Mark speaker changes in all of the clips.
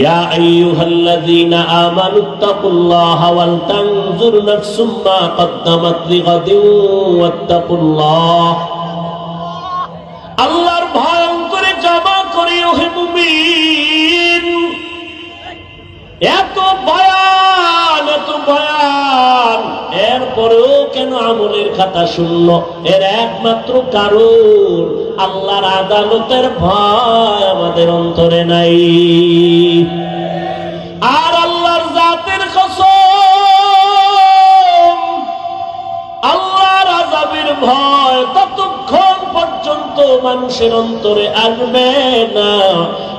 Speaker 1: ইয়া আইয়ুহাল্লাযীনা আমানু তাকুল্লাহা ওয়াল তানজুর আল্লাহর ভয় অন্তরে জমা করে, ওহে মুমিন। এত ভয়ান, এত বয়ান এরপরেও কেন আমলের খাতা শূন্য এর একমাত্র কারণ আল্লাহর আদালতের ভয় আমাদের অন্তরে নাই। আর আল্লাহর জাতের কসম, আল্লাহর আজাবের ভয় ততক্ষণ পর্যন্ত মানুষের অন্তরে আসবে না।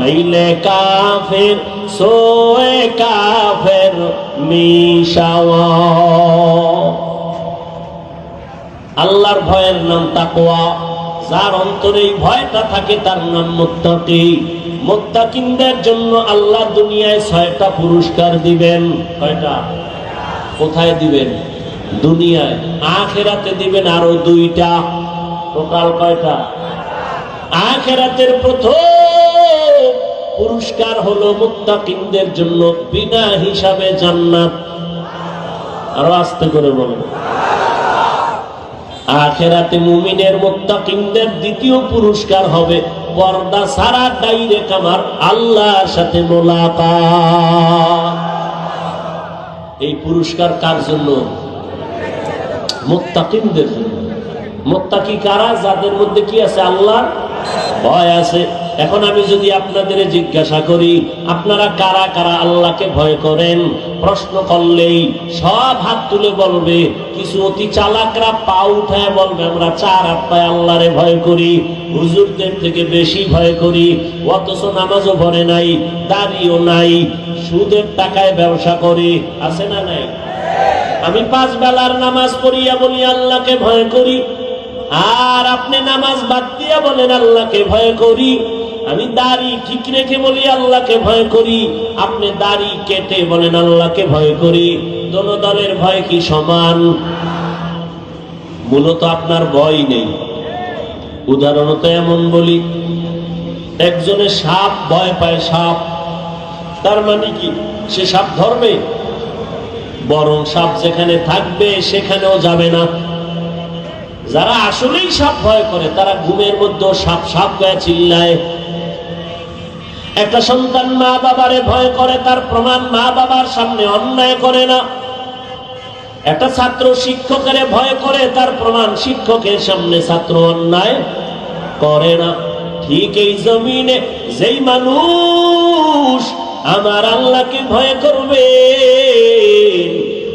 Speaker 1: মাইলে কাফের, সোয়ে কাফের মিশাওয়াত আল্লাহর ভয়ের নাম তাকওয়া। যার অন্তরে ভয়টা থাকে, তার নাম মুত্তাকি। মুত্তাকিনদের জন্য আল্লাহ দুনিয়ায় ছয়টা পুরস্কার দিবেন। কয়টা? কোথায় দিবেন? দুনিয়ায়। আখেরাতে দিবেন আরও দুইটা। টোটাল কয়টা? আখেরাতের প্রথম পুরস্কার হলো মুত্তাকিনদের জন্য বিনা হিসাবে জান্নাত। আরও আস্তে করে বলব আখেরাতে মুমিনের মুত্তাকিনদের দ্বিতীয় পুরস্কার হবে পর্দা সারা ডাইরেক্ট আমার আল্লাহর সাথে মোলাকাত। এই পুরস্কার কার জন্য? মুত্তাকিনদের জন্য। মুত্তাকি কারা? যাদের মধ্যে কি আছে? আল্লাহর ভয় আছে। এখন আমি যদি আপনাদের জিজ্ঞাসা করি, আপনারা কারা কারা আল্লাহকে ভয় করেন? প্রশ্ন করলেই সব হাত তুলে বলবে, কিছু অতি চালাকরা পা উঠায় বলবে, আমরা চার হাত আত্মায় আল্লাহরে ভয় করি, হুজুরদের থেকে বেশি ভয় করি, অথচ নামাজও ভরে নাই, দাড়িও নাই, সুদের টাকায় ব্যবসা করি, আছে না নাই? আমি পাঁচ বেলার নামাজ পড়িয়া বলি, আল্লাহকে ভয় করি, আর আপনি নামাজ বাদ দিয়া বলেন, আল্লাহকে ভয় করি। আমি দাড়ি ঠিক রেখে বলি, আল্লাহকে ভয় করি। আপনি দাড়ি কেটে বলেন, আল্লাহকে ভয় করি। দোনো দলের ভয় কি সমান? মূলত আপনার ভয় নেই। উদাহরণত এমন বলি, একজনে সাপ ভয় পায় সাপ। তার মানে কি? সে সাপ ধরবে? বরং সাপ যেখানে থাকবে, সেখানেও যাবে না। যারা আসলেই সাপ ভয় করে, তারা ঘুমের মধ্যে সাপ সাপ গায়ে চিল্লায়। একটা সন্তান মা বাবারে ভয় করে, তার প্রমাণ মা বাবার সামনে অন্যায় করে না। একটা ছাত্র শিক্ষকের ভয় করে, তার প্রমাণ শিক্ষকের সামনে ছাত্র অন্যায় করে না। ঠিক এই জমিনে যেই মানুষ আমার আল্লাহকে ভয় করবে,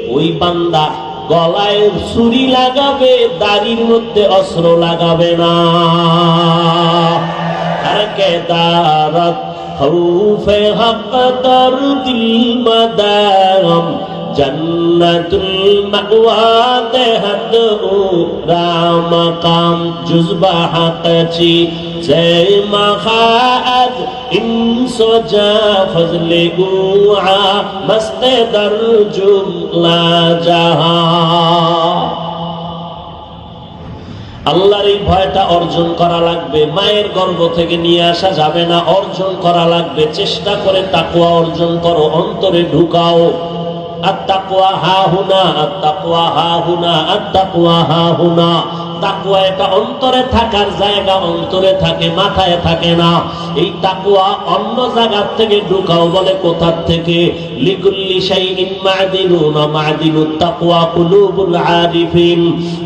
Speaker 1: ওই বান্দা গলায় ছুরি লাগাবে, দাড়ির মধ্যে অস্ত্র লাগাবে না। আর খৌফে হক দর দিল মদারম জন্নতুল মাওয়া দেহত রাম কাম জুজবা হাকচি জয় মখাদ ইনসো যা ফজলে উআ মস্ত দর জুমলা জাহা আল্লাহর এই ভয়টা অর্জন করা লাগবে, মায়ের গর্ব থেকে নিয়ে আসা যাবে না, অর্জন করা লাগবে। চেষ্টা করে তাকুয়া অর্জন করো, অন্তরে ঢুকাও। আত্মাকুয়া হা হুনা আত্মাকুয়া হা হুনা আত্মাকুয়া হা হুনা। তাকুয়া এটা অন্তরে থাকার জায়গা অন্তরে থাকে, মাথায় থাকে না। এই তাকুয়া অন্য জায়গার থেকে ঢুকাও বলে কোথার থেকে?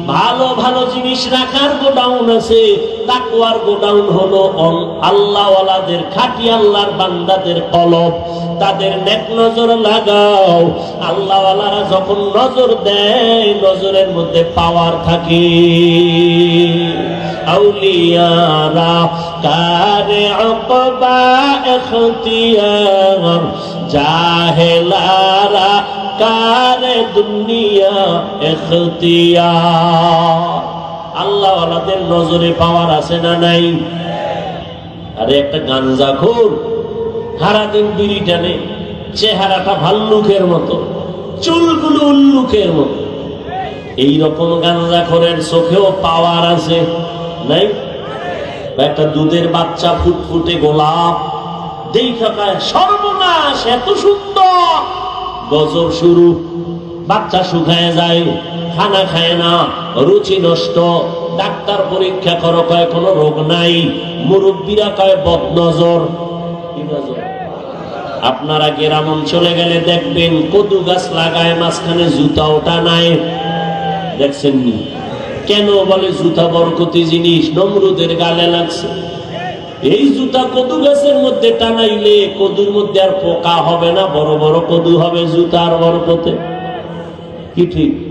Speaker 1: ভালো ভালো জিনিস রাখার গোডাউন আছে। তাকওয়ার গোডাউন হলো আল্লাহওয়ালাদের, খাঁটি আল্লাহর বান্দাদের কলব। তাদের নেক নজর লাগাও। আল্লাহওয়ালারা যখন নজর দেয়, নজরের মধ্যে পাওয়ার থাকে। আউলিয়ারা, কারে অকবা এখতিয়ার, জাহেলারা, কার দুনিয়া এখতিয়ার। আল্লাহ নজরে পাওয়ার আছে না নাই? আরে একটা গাঞ্জা খোর, সারাদিন বিড়ি টানে, চেহারাটা ভাল্লুকের মতো, চুলগুলো উল্লুকের মতো। এইরকম গাঞ্জা খোরের চোখেও পাওয়ার আছে নাই? একটা দুধের বাচ্চা ফুটফুটে গোলাপ সর্বনাশ, এত সুন্দর। গজব শুরু, বাচ্চা শুকায় যায় খানা খায় না, রুচি নষ্ট। ডাক্তার পরীক্ষা করো, কয়, কোনো রোগ নাই। মুরব্বীরা কয়, বদনজর? আপনারা গ্রাম অঞ্চলে গেলে দেখবেন, কদু গাছ লাগায়, মাঝখানে জুতা ওটা নাই। দেখছেন কেন বলে জুতা বরকতি জিনিস? নমরুদের গালে লাগছে। এই জুতা কদু গাছের মধ্যে টানাইলে কদুর মধ্যে আর পোকা হবে না, বড় বড় কদু হবে জুতার বরকতে। কি ঠিক?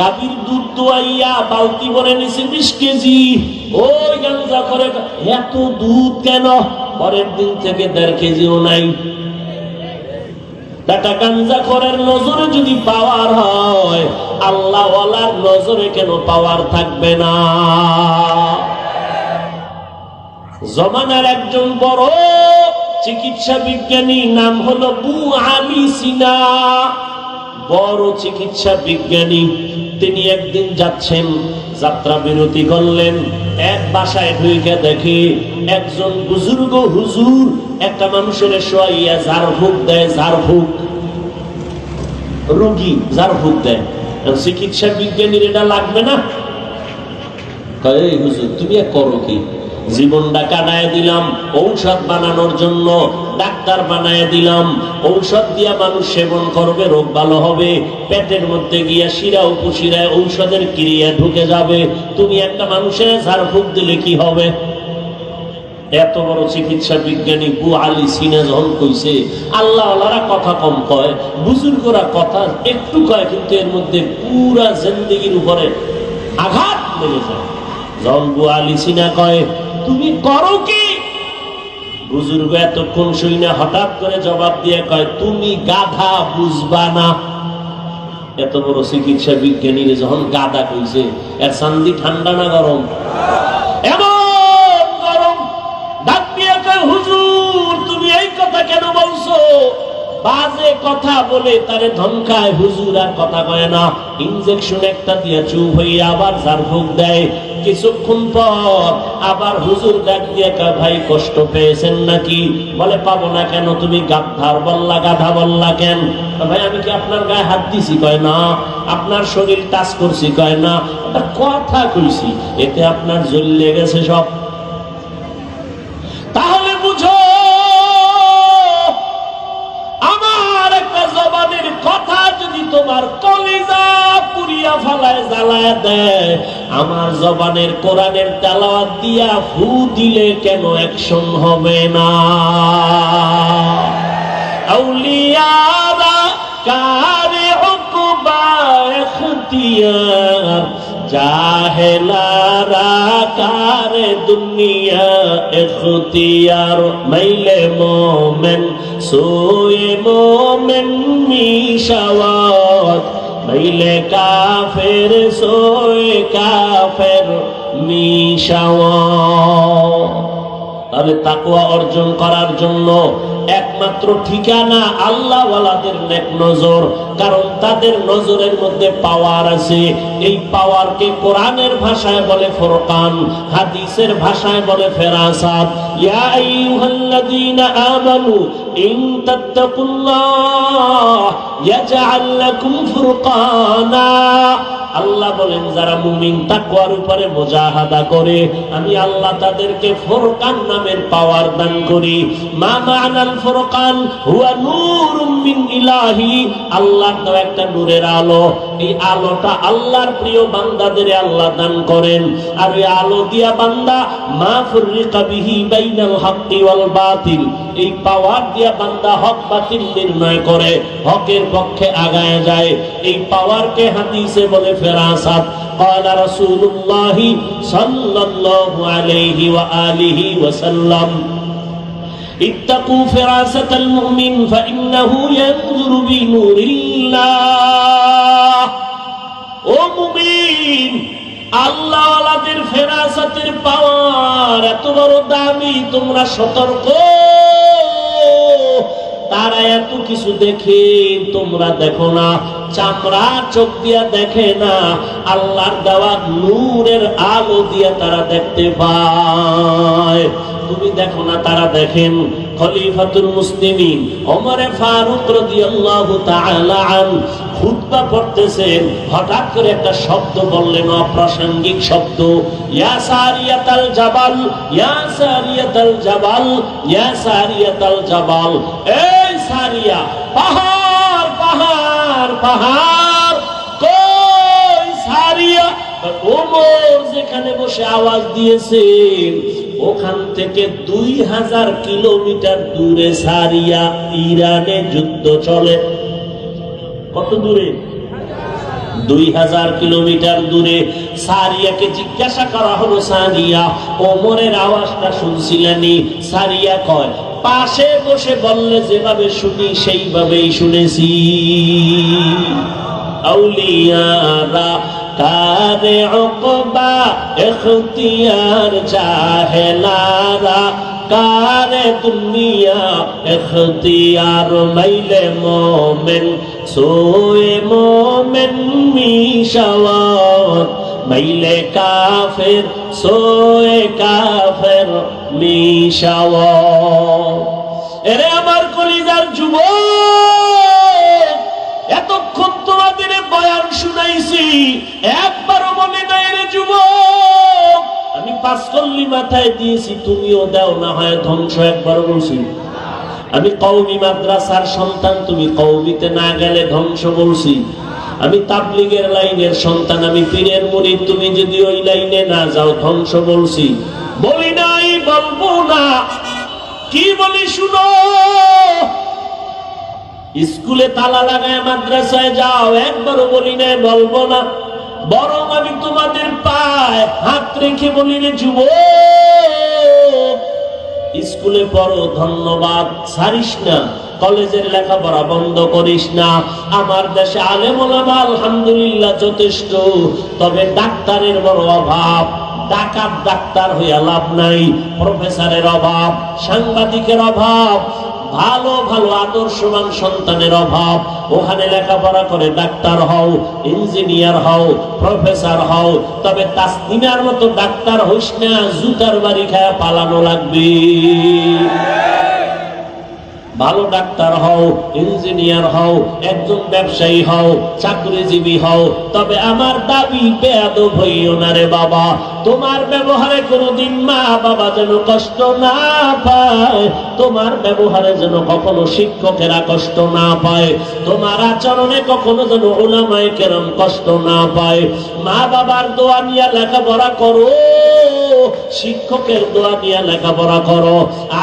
Speaker 1: গাভীর দুধ দোয়াইয়া বালতি ভরে নিছে বিশ কেজি। ওই গাঞ্জা করে এত দুধ কেন? পরের দিন থেকে দেড় কেজিও নাই। গাঞ্জা করার নজরে যদি পাওয়ার হয় আল্লাহ নজরে কেন পাওয়ার থাকবে না? জমানার একজন বড় চিকিৎসা বিজ্ঞানী নাম হলো বু আলী সিনা। বড় চিকিৎসা বিজ্ঞানী। তিনি একদিন যাচ্ছেন, যাত্রা বিরতি করলেন, এক বাসায় ঢুকে দেখে একজন বুজুর্গ হুজুর একটা মানুষের শোয়াইয়া ঝাড়ফুঁক দেয় যার ভুক রুগী যার ঝাড়ফুঁক দেয়। চিকিৎসা বিজ্ঞানীর এটা লাগবে না? হুজুর, তুমি এক করো কি? জীবনটা কাটায় দিলাম, ঔষধ বানানোর জন্য ডাক্তার বানায় দিলাম। ঔষধ দিয়া মানুষ সেবন করবে, রোগ ভালো হবে। পেটের মধ্যে গিয়া শিরা উপশিরায় ঔষধের ক্রিয়া ঢুকে যাবে। তুমি একটা মানুষের ঝাড়ফুঁক দিলে কি হবে? এত বড় চিকিৎসা বিজ্ঞানী বু আলী সিনা যখন কইছে আল্লাহ আল্লাহরা কথা কম কয়, বুজুর্গরা কথা একটু কয়, কিন্তু এর মধ্যে পুরা জিন্দগির উপরে আঘাত লেগে যায়। যখন বু আলী সিনা কয় তুমি করো কি? বুজুর্গ এতক্ষণ শুই না হঠাৎ করে জবাব দিয়ে কয়, তুমি গাধা বুঝবা না। এত বড় চিকিৎসা বিজ্ঞানী যখন গাধা কইছে, এর শান্তি ঠান্ডা না গরম? হুজুর, তুমি এই কথা কেন বলছো? বাজে কথা বলে তারে ধমকায়, হুজুর আর কথা কয় না। ইনজেকশন একটা দিয়ে চুপ হয়ে আবার ঝাড়ফুঁক দেয়। কিছুক্ষণ পর আবার হুজুর ডাক দিয়ে কা ভাই, কষ্ট পেয়েছেন নাকি? বলে, পাবো না কেন, তুমি গাধার বললা, গাধা বললা কেন? ভাই, আমি কি আপনার গায়ে হাত দিছি? কয়, না, আপনার শরীর টাচ করছি। কয়, না কথা কইছি, এতে আপনার জল গেছে সব। জবানের কোরআনের তেলাওয়াত দিয়া ফু দিলে কেন অ্যাকশন হবে না? কারে কারে দুনিয়া মাইলে মোমেন, সোয়ে মোমেন মিশাওয়াত মাইলে কাফের সোয়ে কাফের মিশাওয়াত তাহলে তাকুয়া অর্জন করার জন্য একমাত্র ঠিকানা আল্লাহ ওয়ালাদের নেক নজর, কারণ তাদের নজরের মধ্যে পাওয়ার আছে। এই পাওয়ারকে কোরআনের ভাষায় বলে ফোরকান, হাদিসের ভাষায় বলে ফেরাসাত। ইয়া আইয়ুহাল্লাযীনা আমানু, ইন তাত্তাকুল্লাহ, ইয়াজআল লাকুম ফুরকানা। আল্লাহ বলেন, যারা মুমিন তাকওয়ার উপরে মুজাহাদা করে, আমি আল্লাহ তাদেরকে ফোরকান নামের পাওয়ার দান করি। মা মানাল ফোরকান, হুয়া নূরুম মিন ইলাহি, আল্লাহর তো একটা নূরের আলো। এই আলোটা আল্লাহর প্রিয় বান্দাদের আল্লাহ দান করেন আর এই আলো দিয়া বান্দা মা ফুররিকা বিহি বাইনাল হাক্কি ওয়াল বাতিল এই পাওয়ার দিয়া বান্দা হক বাতিল নির্ণয় করে হকের পক্ষে আগায় যায় এই পাওয়ারকে হাদিসে বলে ফেরাসাত قال رسول الله صلى الله عليه وآله وسلم اتقوا فراسة المؤمن فإنه ينظر بنور الله ও মুমিন আল্লাহ আলাদের ফেরাসাতের পাওয়ার এত বড় দামি তোমরা সতর্ক তারা এত কিছু দেখে তোমরা দেখো না চামড়া চোখ দিয়া দেখে না আল্লাহর দেওয়া নূরের আলো দিয়া তারা দেখতে পায় তুমি দেখো না, তারা দেখেন। খলিফাতুল মুসলিমিন ওমরে ফারুক রাদিয়াল্লাহু তাআলা আন খুতবা পড়তেছেন। হঠাৎ করে একটা শব্দ বললেন, অপ্রাসঙ্গিক শব্দ। ইয়া সারিয়াতাল জাবাল, ইয়া সারিয়াতাল জাবাল, ইয়া সারিয়াতাল জাবাল। এই সারিয়া, পাহাড় পাহাড় পাহাড়। কই সারিয়া? ওমর যেখানে বসে আওয়াজ দিয়েছেন। ওখান থেকে দুই হাজার কিলোমিটার দূরে সারিয়া ইরানে যুদ্ধ চলে। কত দূরে? দুই হাজার কিলোমিটার দূরে। সারিয়াকে জিজ্ঞাসা করা হলো সারিয়া ওমরের আওয়াজটা শুনছিলেনি সারিয়া কয়, পাশে বসে বললে যেভাবে শুনি, সেইভাবেই শুনেছি। আউলিয়ারা কারে অকবা এখতিয়ার জাহেলারা কারে দুনিয়া এখতিয়ার মাইলে মোমেন, সোয়ে মোমেন মিশাওয়াত। মাইলে কাফের, সোয়ে কাফের মিশাওয়াত। এরে আমার কলিজার যুবক, এতক্ষণ তোমাদের বয়ান শুনাইছি, একবারও মনে নাই রে যুবক। আমি পাঁচ কল্লি মাথায় দিয়েছি, তুমিও দাও, না হয় ধ্বংস একবার বলছি। আমি কৌমি মাদ্রাসার সন্তান, তুমি কৌমিতে না গেলে ধ্বংস বলছি। আমি তাবলিগের লাইনের সন্তান, আমি পীরের মুড়ি তুমি যদি ওই লাইনে না যাও, ধ্বংস বলছি। বলি নাই, বলব না। কি বলি শুনো? স্কুলে তালা লাগায় মাদ্রাসায় যাও, একবারও বলি না বলব না। বরং আমি তোমাদের পায় হাত রেখে বলি রে যুব স্কুলে পড়ো, ধন্যবাদ, ছাড়িস না, কলেজের লেখাপড়া বন্ধ করিস না। আমার দেশে আলেমোলামা আলহামদুলিল্লাহ যথেষ্ট, তবে ডাক্তারের বড় অভাব, ডাকাত ডাক্তার হইয়া লাভ নাই, প্রফেসরের অভাব, সাংবাদিকের অভাব ভালো ভালো, আদর্শবান সন্তানের অভাব। ওখানে লেখাপড়া করে ডাক্তার হও, ইঞ্জিনিয়ার হও, প্রফেসর হও, তবে তাসনিমার মতো ডাক্তার হইস না, জুতার বাড়ি খায় পালানো লাগবে। ভালো ডাক্তার হও, ইঞ্জিনিয়ার হও, একজন ব্যবসায়ী হও, চাকরিজীবী হও, তবে আমার দাবি বেয়াদ হইও না রে বাবা। তোমার ব্যবহারে কোনোদিন মা বাবা যেন কষ্ট না পায়, তোমার ব্যবহারে যেন কখনো শিক্ষকেরা কষ্ট না পায়, তোমার আচরণে কখনো যেন ওলামায় কেরম কষ্ট না পায়। মা বাবার দোয়া নিয়ে লেখাপড়া করো, শিক্ষকের দোয়া নিয়ে লেখাপড়া করো,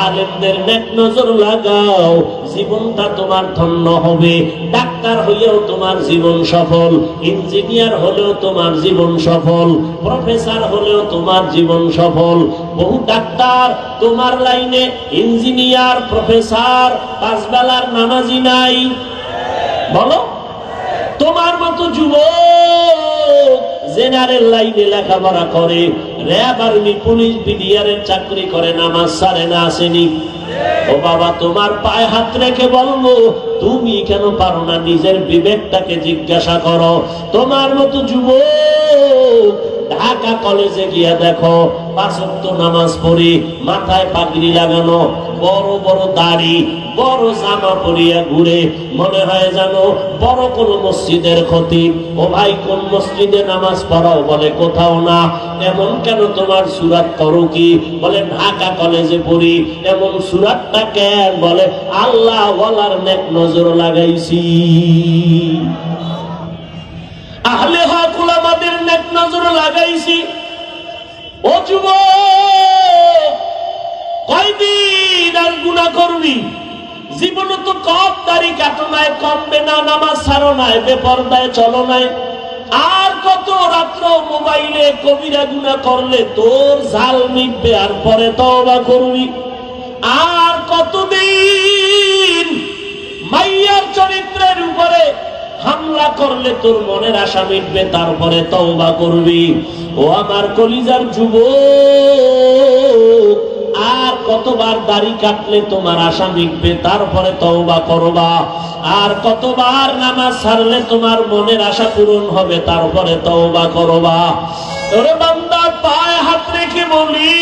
Speaker 1: আলেমদের নেক নজর লাগাও জীবনটা তোমার ধন্য হবে। ডাক্তার হইয়াও তোমার জীবন সফল, ইঞ্জিনিয়ার হলেও তোমার জীবন সফল, প্রফেসর হলেও তোমার জীবন সফল। বহু ডাক্তার তোমার লাইনে, ইঞ্জিনিয়ার, প্রফেসর পাঁচ বেলার নামাজি নাই। বলো? তোমার মতো যুবক জেনারেল লাইনে লেখাপড়া করে। র্যাব আর্মি, পুলিশ বিডিআরের চাকরি করে, নামাজ সারে না, আসেনি। ও বাবা, তোমার পায়ে হাত রেখে বলব, তুমি কেন পারো না নিজের বিবেকটাকে জিজ্ঞাসা করো। তোমার মতো যুবক ঢাকা কলেজে গিয়ে দেখো পাঁচক্ত নামাজ পড়ি মাথায় পাগড়ি লাগানো, বড় বড় দাড়ি, বড় জামা পরিয়া ঘুরে, মনে হয় জানো বড় কোন মসজিদের ক্ষতি। ও ভাই, কোন মসজিদে নামাজ পড়াও? বলে, কোথাও না। এমন কেন তোমার সুরাত করো কি? বলে, ঢাকা কলেজে পড়ি। এমন সুরাতটা কেন? বলে আল্লাহ বলার নেক নজর লাগাইছি। আহলে হক উলামাদের নেক নজর লাগাইছি। ও যুবক কয়দিন আর গুণা করবি জীবন তো কম দাড়ি কাটো নাই, কমবে না, নামাজ ছাড়ো নাই, বেপরদায় চলো নাই। আর কত রাত্র মোবাইলে কবিরা গুণা করলে তোর জাল মিটবে, আর পরে তওবা করবি। আর কতদিন মাইয়ার চরিত্রের উপরে হামলা করলে তোর মনের আশা মিটবে, তারপরে তওবা করবি। ও আমার কলিজার যুবক, আর কতবার দাড়ি কাটলে তোমার আশা মিটবে, তারপরে তওবা করবা। আর কতবার নামাজ ছাড়লে তোমার মনের আশা পূরণ হবে, তারপরে তওবা করবা। ওরে বান্দা, পায়ে হাত রেখে বলি,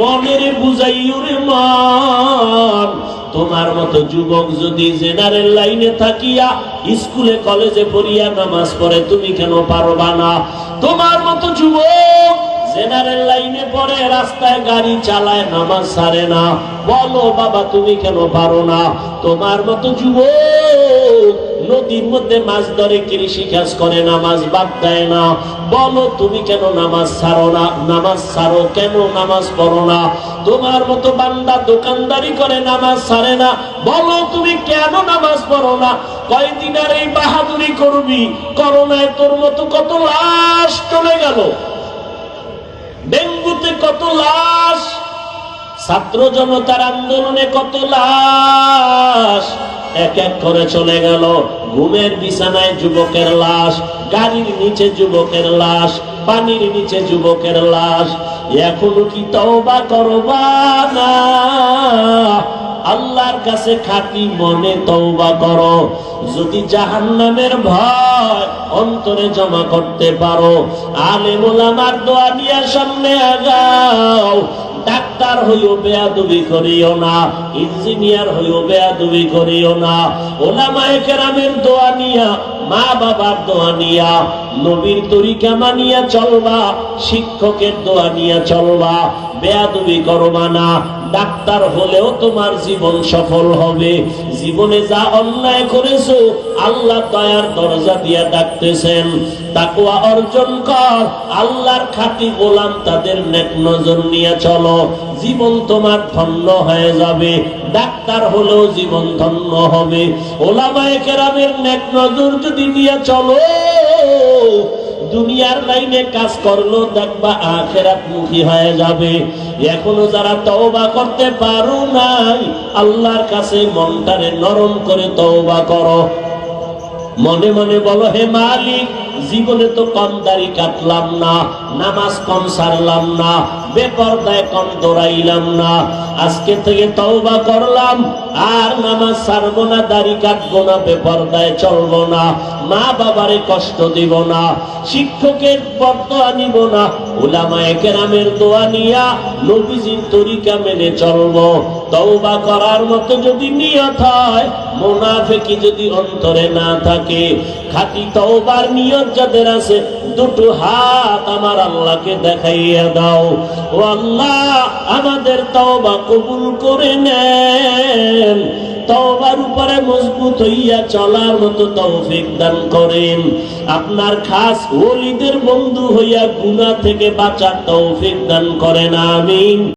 Speaker 1: মনের বুঝাইও রে মান তোমার মতো যুবক যদি জেনারেল লাইনে থাকিয়া স্কুলে, কলেজে পড়িয়া নামাজ পড়ে, তুমি কেন পারবা না? তোমার মতো যুবক জেনারেল লাইনে পড়ে, রাস্তায় গাড়ি চালায়, নামাজ সারে না। বলো, বাবা, তুমি কেন পারো না? তোমার মতো যুবক নদীর মধ্যে মাছ ধরে কৃষি কাজ করে, নামাজ বাদ দেয় না। বলো, তুমি কেন নামাজ ছাড়ো না? নামাজ ছাড়ো কেন? নামাজ পড়ো না? তোমার মতো বান্দা দোকানদারি করে নামাজ ছাড়ে না। বলো, তুমি কেন নামাজ পড়ো না? কয়দিন আর এই বাহাদুরি করবি? করোনায় তোর মতো কত লাশ চলে গেল। ডেঙ্গুতে কত লাশ। ছাত্র জনতার আন্দোলনে কত লাশ। এক এক করে চলে গেল। ঘুমের বিছানায় যুবকের লাশ, গাড়ির নিচে যুবকের লাশ, পানির নিচে যুবকের লাশ। এখনও কি তওবা করবা না? আল্লাহর কাছে খাটি মনে তওবা করো। যদি জাহান্নামের ভয় অন্তরে জমা করতে পারো আলেম ওলামার দোয়া নিয়ে সামনে আগাও। হইও বেয়াদবি করিও না, ইঞ্জিনিয়ার হইও বেয়াদবি করিও না, ওলামায়ে কেরামের দোয়া নিয়া মা বাবার দোয়া নিয়া নবীর তরিকা মানিয়া চলবা, শিক্ষকের দোয়া নিয়া চলবা, বেয়াদবি করবা না ডাক্তার হলেও তোমার জীবন সফল হবে। জীবনে যা অন্যায় করেছ, আল্লাহ দয়ার দরজা দিয়া ডাকতেছেন। তাকুয়া অর্জন কর, আল্লাহর খাতি গোলাম তাদের নেক নজর নিয়ে চলো। জীবন তোমার ধন্য হয়ে যাবে, ডাক্তার হলেও জীবন ধন্য হবে। ওলামায়ে কেরামের নেক নজর যদি নিয়ে চলো দুনিয়ার লাইনে কাজ করল, দেখবা আখেরাত মুখী হয়ে যাবে। এখনও যারা তওবা করতে পারো নাই, আল্লাহর কাছে মনটারে নরম করে তওবা করো। মনে মনে বলো, হে মালিক জীবনে তো কম দাড়ি কাটলাম না, নামাজ কম সারলাম না, বেপরদায় কম দৌড়াইলাম না। আজকে থেকে তওবা করলাম, আর নামাজ সারবো না, দাড়ি কাটবো না, বেপরদায় চলবো না মা বাবারে কষ্ট দিব না, শিক্ষকের বর্দোয়া নিব না ওলামায়ে কেরামের দোয়া নিয়া নবীজির তরিকা মেনে চলবো। তওবা করার মতো যদি নিয়ত হয়, মোনাফেকি যদি অন্তরে না থাকে খাঁটি তওবার নিয়ত যাদের আছে, দুটো হাত আমার আল্লাহকে দেখাইয়া দাও। ও আল্লাহ, আমাদের তওবা কবুল করে নেন। তওবার উপরে মজবুত হইয়া চলার মতো তৌফিক দান করেন। আপনার খাস ওলিদের বন্ধু হইয়া গুনাহ থেকে বাঁচার তৌফিক দান করেন, আমিন।